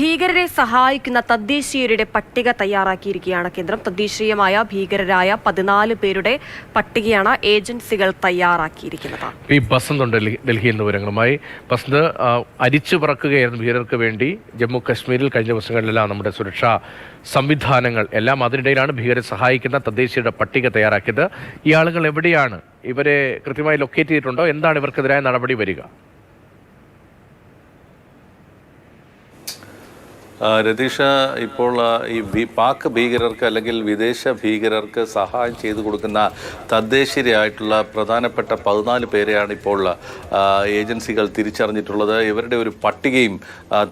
ഭീകരരെ സഹായിക്കുന്ന തദ്ദേശീയരുടെ പട്ടിക തയ്യാറാക്കിയിരിക്കുകയാണ് കേന്ദ്രം. തദ്ദേശീയമായ ഭീകരരായ പതിനാല് പേരുടെ പട്ടികയാണ് ഏജൻസികൾ തയ്യാറാക്കിയിരിക്കുന്നത്. ഈ ബസന്ത് ഉണ്ട് ഡൽഹി- ഡൽഹിയിൽ നിന്ന് വിവരങ്ങളുമായി. ബസന്ത് അരിച്ചു പറക്കുകയായിരുന്നു ഭീകരർക്ക് വേണ്ടി. ജമ്മു കശ്മീരിൽ കഴിഞ്ഞ ദിവസങ്ങളിലെല്ലാം നമ്മുടെ സുരക്ഷാ സംവിധാനങ്ങൾ എല്ലാം അതിനിടയിലാണ് ഭീകരരെ സഹായിക്കുന്ന തദ്ദേശീയരുടെ പട്ടിക തയ്യാറാക്കിയത്. ഈ ആളുകൾ എവിടെയാണ്? ഇവരെ കൃത്യമായി ലൊക്കേറ്റ് ചെയ്തിട്ടുണ്ടോ? എന്താണ് ഇവർക്കെതിരായ നടപടി വരിക? രതീഷ ഇപ്പോൾ ഈ പാക് ഭീകരർക്ക് അല്ലെങ്കിൽ വിദേശ ഭീകരർക്ക് സഹായം ചെയ്തു കൊടുക്കുന്ന തദ്ദേശീയരായിട്ടുള്ള പ്രധാനപ്പെട്ട പതിനാല് പേരെയാണ് ഇപ്പോൾ ഏജൻസികൾ തിരിച്ചറിഞ്ഞിട്ടുള്ളത്. ഇവരുടെ ഒരു പട്ടികയും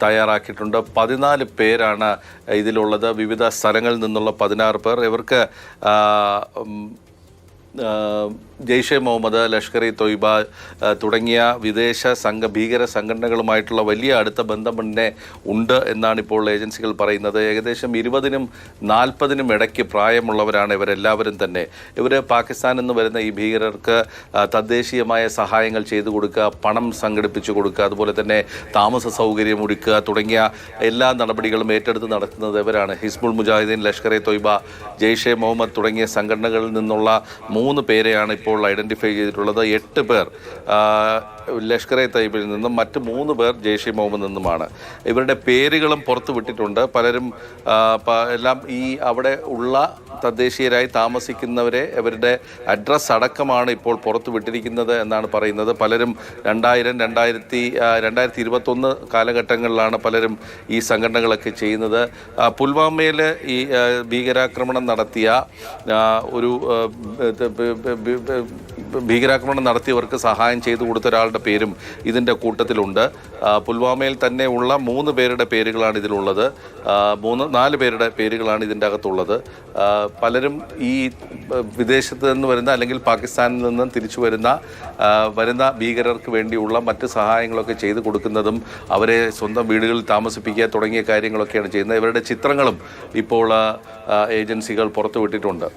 തയ്യാറാക്കിയിട്ടുണ്ട്. പതിനാല് പേരാണ് ഇതിലുള്ളത്. വിവിധ സ്ഥലങ്ങളിൽ നിന്നുള്ള പതിനാറ് പേർ. ഇവർക്ക് ജെയ്ഷെ മുഹമ്മദ് ലഷ്കർ ഇ തൊയ്ബ തുടങ്ങിയ വിദേശ സംഘ ഭീകര സംഘടനകളുമായിട്ടുള്ള വലിയ അടുത്ത ബന്ധം തന്നെ ഉണ്ട് എന്നാണ് ഇപ്പോൾ ഏജൻസികൾ പറയുന്നത്. ഏകദേശം ഇരുപതിനും നാൽപ്പതിനും ഇടയ്ക്ക് പ്രായമുള്ളവരാണ് ഇവരെല്ലാവരും തന്നെ. ഇവർ പാകിസ്ഥാനിൽ നിന്ന് വരുന്ന ഈ ഭീകരർക്ക് തദ്ദേശീയമായ സഹായങ്ങൾ ചെയ്തു കൊടുക്കുക പണം സംഘടിപ്പിച്ചു കൊടുക്കുക അതുപോലെ തന്നെ താമസ സൗകര്യം ഒരുക്കുക തുടങ്ങിയ എല്ലാ നടപടികളും ഏറ്റെടുത്ത് നടത്തുന്നത് ഇവരാണ്. ഹിസ്ബുൾ മുജാഹിദ്ദീൻ ലഷ്കർ ഇ തൊയ്ബ ജെയ്ഷെ മുഹമ്മദ് തുടങ്ങിയ സംഘടനകളിൽ നിന്നുള്ള മൂന്ന് പേരെയാണ് ഇപ്പോൾ ഐഡന്റിഫൈ ചെയ്തിട്ടുള്ളത്. എട്ട് പേർ. ലഷ്കർ എ തയ്യബിൽ നിന്നും മറ്റ് മൂന്ന് പേർ ജെയ്ഷെ മുഹമ്മദ് നിന്നുമാണ്. ഇവരുടെ പേരുകളും പുറത്തു വിട്ടിട്ടുണ്ട്. പലരും എല്ലാം ഈ അവിടെ ഉള്ള തദ്ദേശീയരായി താമസിക്കുന്നവരെ അവരുടെ അഡ്രസ്സ് അടക്കമാണ് ഇപ്പോൾ പുറത്തു വിട്ടിരിക്കുന്നത് എന്നാണ് പറയുന്നത്. പലരും രണ്ടായിരം രണ്ടായിരത്തി രണ്ടായിരത്തി ഇരുപത്തൊന്ന് കാലഘട്ടങ്ങളിലാണ് പലരും ഈ സംഘടനകളൊക്കെ ചെയ്യുന്നത്. പുൽവാമയിൽ ഈ ഭീകരാക്രമണം നടത്തിയ ഒരു ഭീകരാക്രമണം നടത്തിയവർക്ക് സഹായം ചെയ്തു കൊടുത്ത ഒരാളുടെ പേരും ഇതിന്റെ കൂട്ടത്തിലുണ്ട്. പുൽവാമയിൽ തന്നെ ഉള്ള മൂന്ന് പേരുടെ പേരുകളാണ് ഇതിലുള്ളത്. മൂന്ന് നാല് പേരുടെ പേരുകളാണ് ഇതിന്റെ അകത്തുള്ളത്. പലരും ഈ വിദേശത്ത് നിന്ന് വരുന്ന അല്ലെങ്കിൽ പാകിസ്ഥാനിൽ നിന്നും തിരിച്ചു വരുന്ന വരുന്ന ഭീകരർക്ക് വേണ്ടിയുള്ള മറ്റ് സഹായങ്ങളൊക്കെ ചെയ്തു കൊടുക്കുന്നതും അവരെ സ്വന്തം വീടുകളിൽ താമസിപ്പിക്കുക തുടങ്ങിയ കാര്യങ്ങളൊക്കെയാണ് ചെയ്യുന്നത്. ഇവരുടെ ചിത്രങ്ങളും ഇപ്പോൾ ഏജൻസികൾ പുറത്തുവിട്ടിട്ടുണ്ട്.